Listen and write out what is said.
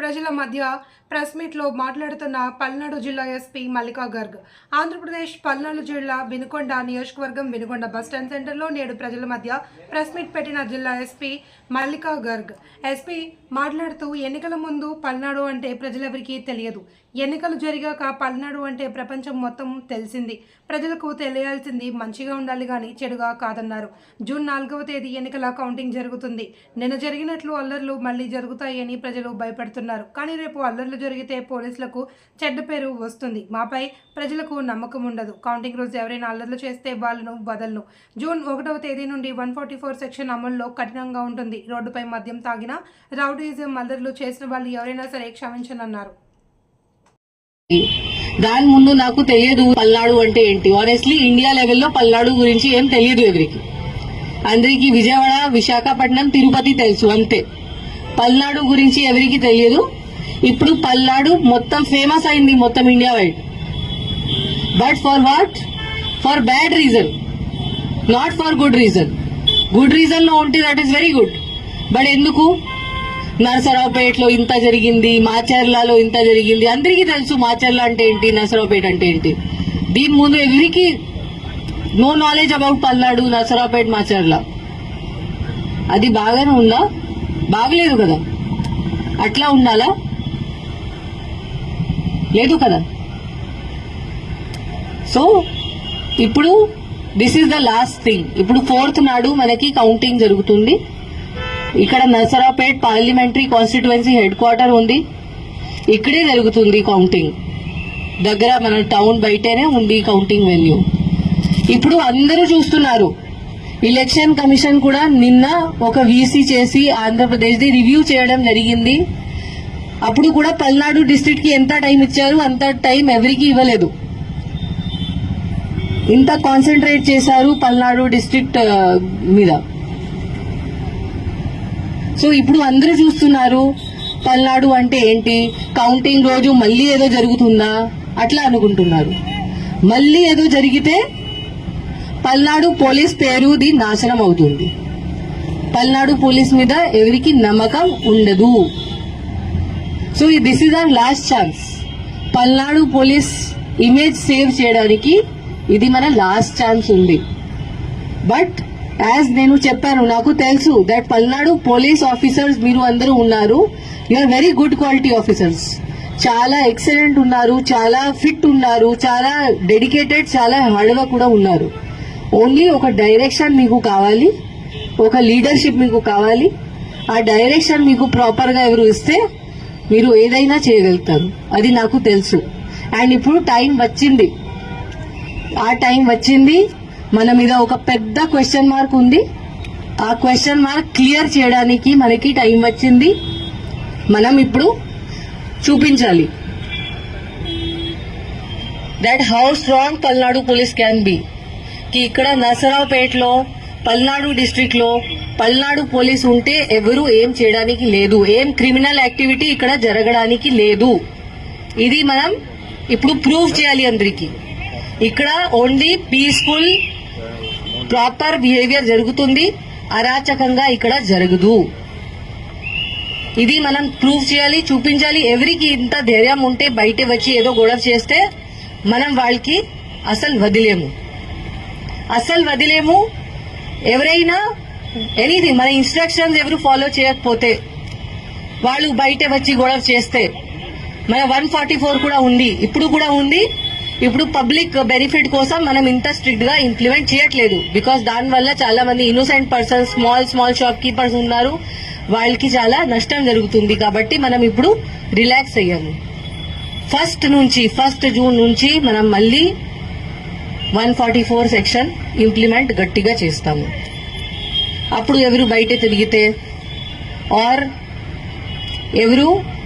ప్రజల మధ్య ప్రెస్ మీట్లో మాట్లాడుతున్న పల్నాడు జిల్లా ఎస్పీ మల్లికా గర్గ్. ఆంధ్రప్రదేశ్ పల్నాడు జిల్లా వినుకొండ నియోజకవర్గం వినుకొండ బస్టాండ్ సెంటర్లో నేడు ప్రజల మధ్య ప్రెస్ మీట్ పెట్టిన జిల్లా ఎస్పీ మల్లికా గర్గ్. ఎస్పీ మాట్లాడుతూ ఎన్నికల ముందు పల్నాడు అంటే ప్రజలెవరికీ తెలియదు. ఎన్నికలు జరిగాక పల్నాడు అంటే ప్రపంచం మొత్తం తెలిసింది. ప్రజలకు తెలియాల్సింది మంచిగా ఉండాలి కానీ చెడుగా కాదన్నారు. జూన్ నాలుగవ తేదీ ఎన్నికల కౌంటింగ్ జరుగుతుంది. నిన్న జరిగినట్లు అల్లర్లు మళ్ళీ జరుగుతాయని ప్రజలు భయపడుతున్నారు. కానీ రేపు అల్లర్లు జరిగితే పోలీసులకు చెడ్డ పేరు వస్తుంది. మాపై ప్రజలకు నమ్మకం ఉండదు. కౌంటింగ్ రోజు ఎవరైనా అల్లర్లు చేస్తే వాళ్ళను వదలను. జూన్ ఒకటవ తేదీ నుండి వన్ ఫార్టీ ఫోర్ సెక్షన్ అమల్లో కఠినంగా ఉంటుంది. రోడ్డుపై మద్యం తాగిన రౌడీజం అల్లర్లు చేసిన వాళ్ళు ఎవరైనా సరే క్షమించనన్నారు. దాని ముందు నాకు తెలియదు పల్నాడు అంటే ఏంటి? ఆనెస్ట్లీ ఇండియా లెవెల్లో పల్నాడు గురించి ఏం తెలియదు ఎవరికి. అందరికీ విజయవాడ విశాఖపట్నం తిరుపతి తెలుసు అంతే. పల్నాడు గురించి ఎవరికి తెలియదు. ఇప్పుడు పల్నాడు మొత్తం ఫేమస్ అయింది మొత్తం India wide but for what for bad reason not for good reason good రీజన్లో ఉంటే that is very good but ఎందుకు? నరసరావుపేటలో ఇంత జరిగింది మాచర్లలో ఇంత జరిగింది. అందరికీ తెలుసు మాచర్ల అంటే ఏంటి నరసరావుపేట అంటే ఏంటి. దీని ముందు ఎవరికి no knowledge about Palnadu Narasaraopet Macherla. అది బాగానే ఉందా? బాగలేదు కదా. అట్లా ఉండాలా? లేదు కదా. సో ఇప్పుడు this is the last thing ఇప్పుడు ఫోర్త్ నాడు మనకి కౌంటింగ్ జరుగుతుంది. ఇక్కడ Narsaraopet parliamentary constituency head quarter ఉంది. ఇక్కడే జరుగుతుంది కౌంటింగ్ దగ్గర మన టౌన్ బయటనే ఉంది కౌంటింగ్ వెన్యూ ఇప్పుడు అందరూ చూస్తున్నారు. ఎలక్షన్ కమిషన్ కూడా నిన్న ఒక వీసీ చేసి ఆంధ్రప్రదేశ్ ది రివ్యూ చేయడం జరిగింది. అప్పుడు కూడా పల్నాడు డిస్టిక్కి ఎంత టైం ఇచ్చారు అంత టైం ఎవరికి ఇవ్వలేదు. ఇంత కాన్సన్ట్రేట్ చేశారు పల్నాడు డిస్ట్రిక్ట్ మీద. సో ఇప్పుడు అందరూ చూస్తున్నారు పల్నాడు అంటే ఏంటి? కౌంటింగ్ రోజు మళ్ళీ ఏదో జరుగుతుందా? అట్లా అనుకుంటున్నారు. మళ్ళీ ఏదో జరిగితే పల్నాడు పోలీస్ పేరుది నాశనం అవుతుంది. పల్నాడు పోలీస్ మీద ఎవరికి నమ్మకం ఉండదు. So this is our last chance Palnadu police image save చేయడానికి ఇది మన లాస్ట్ ఛాన్స్ ఉంది. బట్ యాజ్ నేను చెప్పాను నాకు తెలుసు దట్ పల్నాడు పోలీస్ ఆఫీసర్స్ మీరు అందరూ ఉన్నారు. You are very good quality officers చాలా ఎక్సలెంట్ ఉన్నారు చాలా ఫిట్ ఉన్నారు చాలా డెడికేటెడ్ చాలా హార్డ్గా కూడా ఉన్నారు. ఓన్లీ ఒక డైరెక్షన్ మీకు కావాలి ఒక లీడర్షిప్ మీకు కావాలి. ఆ డైరెక్షన్ మీకు ప్రాపర్గా ఎవరు ఇస్తే మీరు ఏదైనా చేయగలుగుతారు. అది నాకు తెలుసు. అండ్ ఇప్పుడు టైం వచ్చింది. ఆ టైం వచ్చింది. మన మీద ఒక పెద్ద క్వశ్చన్ మార్క్ ఉంది. ఆ క్వశ్చన్ మార్క్ క్లియర్ చేయడానికి మనకి టైం వచ్చింది. మనం ఇప్పుడు చూపించాలి. That how strong Palnadu police can be కి ఇక్కడ నరసరావుపేటలో పల్నాడు డిస్ట్రిక్ట్లో పల్నాడు పోలీస్ ఉంటే ఎవరు ఏం చేయడానికి లేదు ఏం క్రిమినల్ యాక్టివిటీ ఇక్కడ జరగడానికి లేదు ఇది మనం ఇప్పుడు ప్రూవ్ చేయాలి అందరికి ఇక్కడ ఓన్లీ పీస్ఫుల్ ప్రాపర్ బిహేవియర్ జరుగుతుంది అరాచకంగా ఇక్కడ జరగదు ఇది మనం ప్రూవ్ చేయాలి చూపించాలి ఎవరికి ఇంత ధైర్యం ఉంటే బయట వచ్చి ఏదో గొడవ చేస్తే మనం వాళ్ళకి అసలు వదిలేము అసలు వదిలేము. ఎవరైనా ఎనీథింగ్ మన ఇన్స్ట్రక్షన్స్ ఎవరు ఫాలో చేయకపోతే వాళ్ళు బయట వచ్చి గొడవ చేస్తే మన వన్ ఫార్టీ ఫోర్ కూడా ఉంది ఇప్పుడు కూడా ఉంది. ఇప్పుడు పబ్లిక్ బెనిఫిట్ కోసం మనం ఇంత స్ట్రిక్ట్గా ఇంప్లిమెంట్ చేయట్లేదు. బికాస్ దానివల్ల చాలా మంది innocent persons small small shopkeepers ఉన్నారు. వాళ్ళకి చాలా నష్టం జరుగుతుంది. కాబట్టి మనం ఇప్పుడు రిలాక్స్ అయ్యాము. ఫస్ట్ నుంచి ఫస్ట్ జూన్ నుంచి మనం మళ్ళీ one forty four section implement గట్టిగా చేస్తాము. అప్పుడు ఎవరు బయట తిరిగితే? ఆర్ ఎవరు